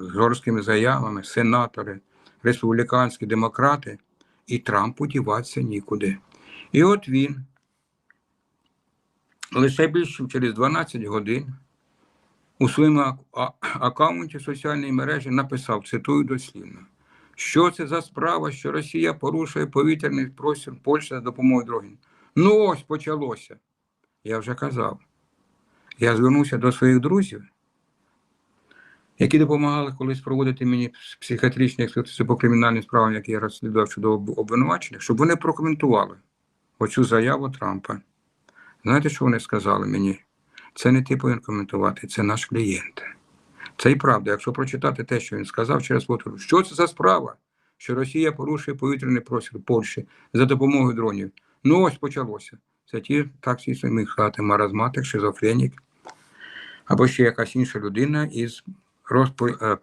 з жорсткими заявами, сенатори, республіканські демократи, і Трампу діватися нікуди. І от він лише більше через 12 годин у своєму аккаунті соціальної мережі написав, цитую дослівно, що це за справа, що Росія порушує повітряний простір Польщі за допомогою дронів. Ну ось почалося. Я вже казав. Я звернувся до своїх друзів, які допомагали колись проводити мені психіатричні експертизи по кримінальним справам, які я розслідував щодо об- обвинувачених, щоб вони прокоментували оцю заяву Трампа. Знаєте, що вони сказали мені? Це не ти повинен коментувати, це наш клієнт. Це і правда. Якщо прочитати те, що він сказав через фото, що це за справа, що Росія порушує повітряний простір Польщі за допомогою дронів. Ну ось почалося. Це ті так міг сказати маразматик, шизофренік, або ще якась інша людина із розпо... е,